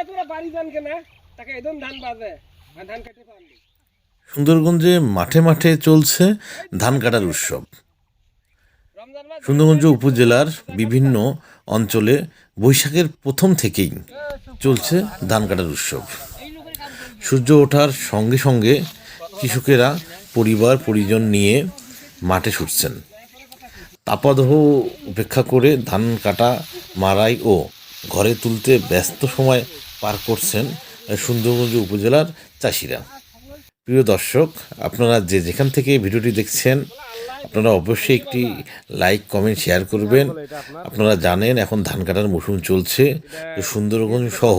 এ তোরা বাড়ি যান কেনা? তাকে একদম ধান বাজে ধান কেটে পারলি সুন্দরগঞ্জে মাঠে মাঠে চলছে ধান কাটার উৎসব। সুন্দরগঞ্জ উপজেলার বিভিন্ন অঞ্চলে বৈশাখের প্রথম থেকেই চলছে ধান কাটার উৎসব। সূর্য ওঠার সঙ্গে সঙ্গে কৃষকেরা পরিবার পরিজন নিয়ে মাঠে ছুটছেন। তাপাদহ উপেক্ষা করে ধান কাটা মারাই ও ঘরে তুলতে ব্যস্ত সময় পার করছেন সুন্দরগঞ্জ উপজেলার চাষিরা। প্রিয় দর্শক, আপনারা যে যেখান থেকে ভিডিওটি দেখছেন, আপনারা অবশ্যই একটি লাইক, কমেন্ট, শেয়ার করবেন। আপনারা জানেন এখন ধান কাটার মৌসুম চলছে। সুন্দরগঞ্জ সহ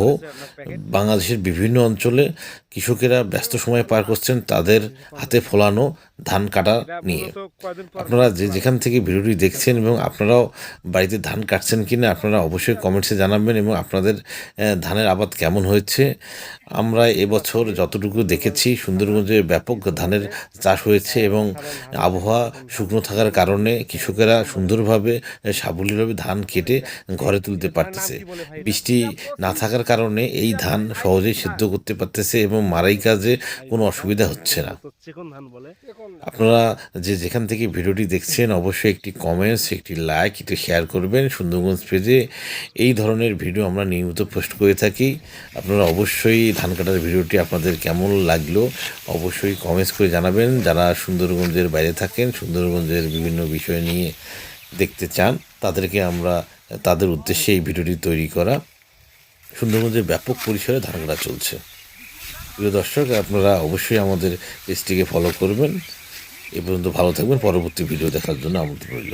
বাংলাদেশের বিভিন্ন অঞ্চলে কৃষকেরা ব্যস্ত সময় পার করছেন, তাদের হাতে ফলানো ধান কাটা নিয়ে। আপনারা যে যেখান থেকে ভিডিওটি দেখছেন এবং আপনারাও বাড়িতে ধান কাটছেন কিনা আপনারা অবশ্যই কমেন্টসে জানাবেন এবং আপনাদের ধানের আবাদ কেমন হয়েছে। আমরা এবছর যতটুকু দেখেছি সুন্দরগঞ্জে ব্যাপক ধানের চাষ হয়েছে এবং আবহাওয়া শুকনো থাকার কারণে কৃষকেরা সুন্দরভাবে সাবলীলভাবে ধান কেটে ঘরে তুলতে পারতেছে। বৃষ্টি না থাকার কারণে এই ধান সহজেই সিদ্ধ করতে পারতেছে এবং মারাই কাজে কোনো অসুবিধা হচ্ছে না। চিকন ধান বলে। আপনারা যে যেখান থেকে ভিডিওটি দেখছেন, অবশ্যই একটি কমেন্টস একটি লাইক একটি শেয়ার করবেন। সুন্দরগঞ্জ পেজে এই ধরনের ভিডিও আমরা নিয়মিত পোস্ট করে থাকি। আপনারা অবশ্যই ধান কাটার ভিডিওটি আপনাদের কেমন লাগল, অবশ্যই কমেন্টস করে জানাবেন। যারা সুন্দরগঞ্জের বাইরে থাকেন সুন্দরগঞ্জের বিভিন্ন বিষয় নিয়ে দেখতে চান, তাদেরকে আমরা, তাদের উদ্দেশ্যে এই ভিডিওটি তৈরি করা। সুন্দরগঞ্জের ব্যাপক পরিসরে ধান কাটা চলছে। প্রিয় দর্শক, আপনারা অবশ্যই আমাদের পেজটিকে ফলো করবেন। এ পর্যন্ত ভালো থাকবেন। পরবর্তী ভিডিও দেখার জন্য আমন্ত্রণ রইল।